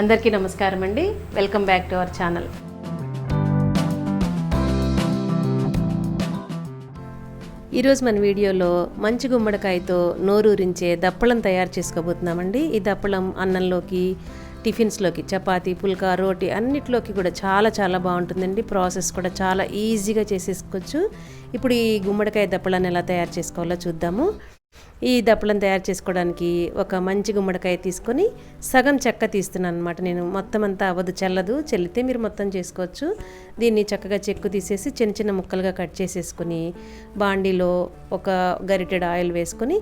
అందరికీ నమస్కారం అండి. Welcome back to our channel ఈరోజు మన వీడియోలో మంచి గుమ్మడికాయతో నోరూరించే దప్పలం తయారు చేసుకోబోతున్నామండి. ఈ దప్పలం అన్నంలోకి టిఫిన్స్లోకి చపాతి పుల్కా రోటీ అన్నిట్లోకి కూడా చాలా చాలా బాగుంటుందండి. ప్రాసెస్ కూడా చాలా ఈజీగా చేసేసుకోవచ్చు. ఇప్పుడు ఈ గుమ్మడికాయ దప్పళాన్ని ఎలా తయారు చేసుకోవాలో చూద్దాము. ఈ దప్పలను తయారు చేసుకోవడానికి ఒక మంచి గుమ్మడికాయ తీసుకొని సగం చెక్క తీస్తున్నాను అనమాట నేను మొత్తం అంతా అవ్వదు చల్లదు చల్లితే మీరు మొత్తం చేసుకోవచ్చు. దీన్ని చక్కగా చెక్కు తీసేసి చిన్న చిన్న ముక్కలుగా కట్ చేసేసుకొని బాండీలో ఒక గరిటెడ్ ఆయిల్ వేసుకొని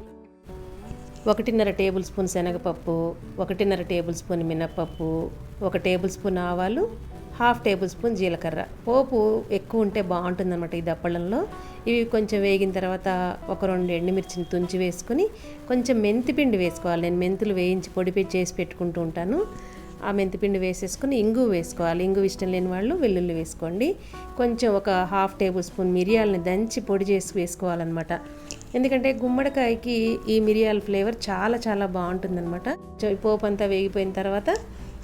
ఒకటిన్నర టేబుల్ స్పూన్ శనగపప్పు ఒకటిన్నర టేబుల్ స్పూన్ మినప్పప్పు ఒక టేబుల్ స్పూన్ ఆవాలు హాఫ్ టేబుల్ స్పూన్ జీలకర్ర. పోపు ఎక్కువ ఉంటే బాగుంటుందన్నమాట ఈ దప్పడంలో ఇవి కొంచెం వేగిన తర్వాత ఒక రెండు ఎండుమిర్చిని తుంచి వేసుకుని కొంచెం మెంతిపిండి వేసుకోవాలి. నేను మెంతులు వేయించి పొడిపి చేసి పెట్టుకుంటూ ఉంటాను. ఆ మెంతిపిండి వేసేసుకుని ఇంగు వేసుకోవాలి. ఇంగు ఇష్టం లేని వాళ్ళు వెల్లుల్లి వేసుకోండి. కొంచెం ఒక హాఫ్ టేబుల్ స్పూన్ మిరియాలని దంచి పొడి చేసి వేసుకోవాలన్నమాట. ఎందుకంటే గుమ్మడికాయకి ఈ మిరియాల ఫ్లేవర్ చాలా చాలా బాగుంటుందన్నమాట. పోపు అంతా వేగిపోయిన తర్వాత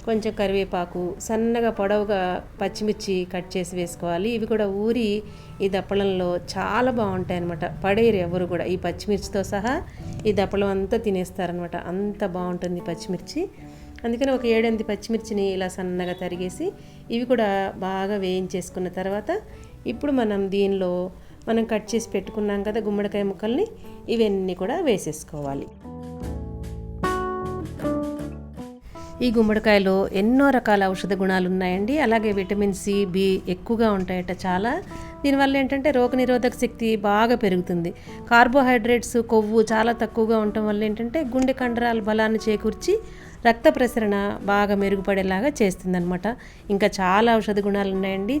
కొంచెం కరివేపాకు సన్నగా పొడవుగా పచ్చిమిర్చి కట్ చేసి వేసుకోవాలి. ఇవి కూడా ఊరి ఈ దప్పలంలో చాలా బాగుంటాయి అనమాట పడేరు ఎవరు కూడా ఈ పచ్చిమిర్చితో సహా ఈ దప్పలం అంతా తినేస్తారనమాట అంత బాగుంటుంది పచ్చిమిర్చి. అందుకని ఒక ఏడెనిమిది పచ్చిమిర్చిని ఇలా సన్నగా తరిగేసి ఇవి కూడా బాగా వేయించేసుకున్న తర్వాత ఇప్పుడు మనం దీనిలో మనం కట్ చేసి పెట్టుకున్నాం కదా గుమ్మడికాయ ముక్కల్ని ఇవన్నీ కూడా వేసేసుకోవాలి. ఈ గుమ్మడికాయలో ఎన్నో రకాల ఔషధ గుణాలు ఉన్నాయండి అలాగే విటమిన్ సి బి ఎక్కువగా ఉంటాయట చాలా. దీనివల్ల ఏంటంటే రోగనిరోధక శక్తి బాగా పెరుగుతుంది. కార్బోహైడ్రేట్స్ కొవ్వు చాలా తక్కువగా ఉండటం వల్ల ఏంటంటే గుండె కండరాల బలాన్ని చేకూర్చి రక్త ప్రసరణ బాగా మెరుగుపడేలాగా చేస్తుందన్నమాట. ఇంకా చాలా ఔషధ గుణాలు ఉన్నాయండి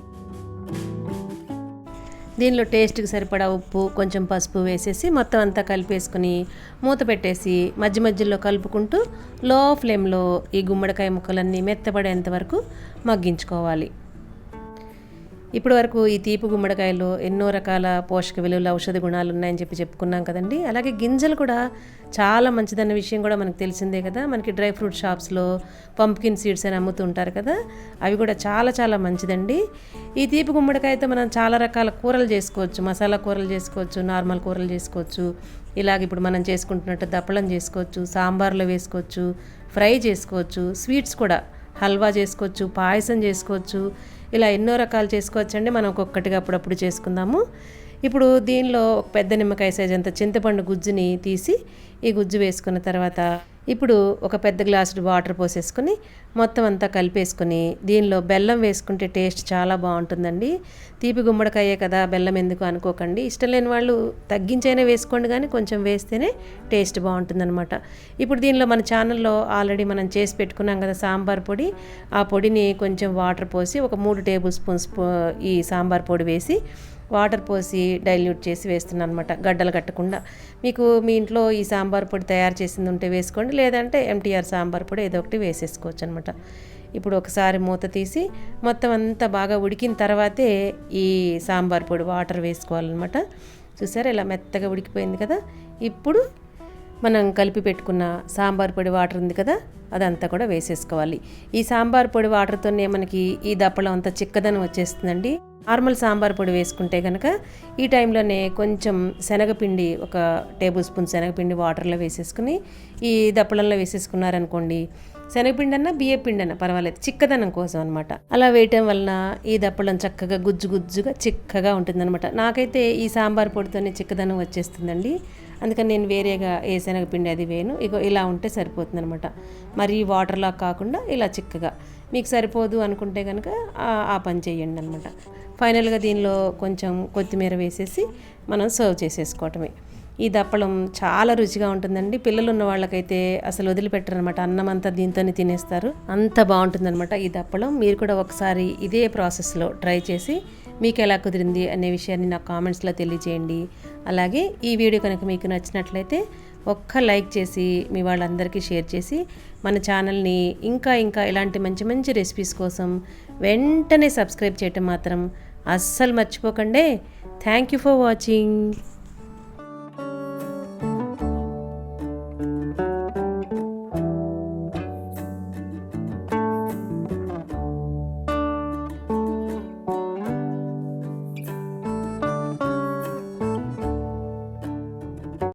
దీనిలో టేస్ట్కి సరిపడా ఉప్పు కొంచెం పసుపు వేసేసి మొత్తం అంతా కలిపేసుకుని మూత పెట్టేసి మధ్య మధ్యలో కలుపుకుంటూ లో ఫ్లేమ్లో ఈ గుమ్మడికాయ ముక్కలన్నీ మెత్తపడేంత వరకు మగ్గించుకోవాలి. ఇప్పటి వరకు ఈ తీపి గుమ్మడికాయలో ఎన్నో రకాల పోషక విలువలు ఔషధ గుణాలు ఉన్నాయని చెప్పి చెప్పుకున్నాం కదండి. అలాగే గింజలు కూడా చాలా మంచిదన్న విషయం కూడా మనకు తెలిసిందే కదా. మనకి డ్రై ఫ్రూట్ షాప్స్లో పంప్కిన్ సీడ్స్ అని అమ్ముతూ ఉంటారు కదా. అవి కూడా చాలా చాలా మంచిదండి. ఈ తీపి గుమ్మడికాయతో మనం చాలా రకాల కూరలు చేసుకోవచ్చు. మసాలా కూరలు చేసుకోవచ్చు నార్మల్ కూరలు చేసుకోవచ్చు. ఇలాగ ఇప్పుడు మనం చేసుకుంటున్నట్టు దప్పడం చేసుకోవచ్చు సాంబార్లో వేసుకోవచ్చు ఫ్రై చేసుకోవచ్చు స్వీట్స్ కూడా హల్వా చేసుకోవచ్చు పాయసం చేసుకోవచ్చు ఇలా ఎన్నో రకాలు చేసుకోవచ్చు అండి. మనం ఒక్కొక్కటిగా అప్పుడప్పుడు చేసుకుందాము. ఇప్పుడు దీనిలో ఒక పెద్ద నిమ్మకాయ సైజ్ అంత చింతపండు గుజ్జుని తీసి ఈ గుజ్జు వేసుకున్న తర్వాత ఇప్పుడు ఒక పెద్ద గ్లాసు వాటర్ పోసేసుకొని మొత్తం అంతా కలిపేసుకొని దీనిలో బెల్లం వేసుకుంటే టేస్ట్ చాలా బాగుంటుందండి. తీపి గుమ్మడికాయే కదా బెల్లం ఎందుకు అనుకోకండి. ఇష్టం లేని వాళ్ళు తగ్గించైనా వేసుకోండి కానీ కొంచెం వేస్తేనే టేస్ట్ బాగుంటుందన్నమాట. ఇప్పుడు దీనిలో మన ఛానల్లో ఆల్రెడీ మనం చేసి పెట్టుకున్నాం కదా సాంబార్ పొడి. ఆ పొడిని కొంచెం వాటర్ పోసి ఒక మూడు టేబుల్ స్పూన్స్ ఈ సాంబార్ పొడి వేసి వాటర్ పోసి డైల్యూట్ చేసి వేస్తున్నాను అనమాట గడ్డలు కట్టకుండా. మీకు మీ ఇంట్లో ఈ సాంబార్ పొడి తయారు చేసింది ఉంటే వేసుకోండి. లేదంటే ఎంటీఆర్ సాంబార్ పొడి ఏదో ఒకటి వేసేసుకోవచ్చు అనమాట ఇప్పుడు ఒకసారి మూత తీసి మొత్తం అంతా బాగా ఉడికిన తర్వాతే ఈ సాంబార్ పొడి వాటర్ వేసుకోవాలన్నమాట. చూసారా? ఇలా మెత్తగా ఉడికిపోయింది కదా? ఇప్పుడు మనం కలిపి పెట్టుకున్న సాంబార్ పొడి వాటర్ ఉంది కదా? అదంతా కూడా వేసేసుకోవాలి. ఈ సాంబార్ పొడి వాటర్తోనే మనకి ఈ దప్పలం అంతా చిక్కదనం వచ్చేస్తుందండి. నార్మల్ సాంబార్ పొడి వేసుకుంటే కనుక ఈ టైంలోనే కొంచెం శనగపిండి ఒక టేబుల్ స్పూన్ శనగపిండి వాటర్లో వేసేసుకుని ఈ దప్పలంలో వేసేసుకున్నారనుకోండి శనగపిండి అన్న బియ్య పిండి అన్న పర్వాలేదు చిక్కదనం కోసం అనమాట అలా వేయటం వలన ఈ దప్పలం చక్కగా గుజ్జు గుజ్జుగా చిక్కగా ఉంటుందన్నమాట. నాకైతే ఈ సాంబార్ పొడితోనే చిక్కదనం వచ్చేస్తుందండి. అందుకని నేను వేరేగా ఏ శనగపిండి అది వేయను. ఇగో ఇలా ఉంటే సరిపోతుంది అనమాట మరి వాటర్లా కాకుండా ఇలా చిక్కగా. మీకు సరిపోదు అనుకుంటే కనుక ఆ పని చేయండి అనమాట ఫైనల్గా దీనిలో కొంచెం కొత్తిమీర వేసేసి మనం సర్వ్ చేసేసుకోవటమే. ఈ దప్పలం చాలా రుచిగా ఉంటుందండి. పిల్లలు ఉన్న వాళ్ళకైతే అసలు వదిలిపెట్టరనమాట అన్నం అంతా దీంతోనే తినేస్తారు. అంత బాగుంటుందన్నమాట ఈ దప్పలం మీరు కూడా ఒకసారి ఇదే ప్రాసెస్లో ట్రై చేసి మీకు ఎలా కుదిరింది అనే విషయాన్ని నాకు కామెంట్స్లో తెలియజేయండి. అలాగే ఈ వీడియో కనుక మీకు నచ్చినట్లయితే ఒక్క లైక్ చేసి మీ వాళ్ళందరికీ షేర్ చేసి మన ఛానల్ని ఇంకా ఇంకా ఇలాంటి మంచి మంచి రెసిపీస్ కోసం వెంటనే సబ్స్క్రైబ్ చేయటం మాత్రం అస్సలు మర్చిపోకండి. Thank you for watching.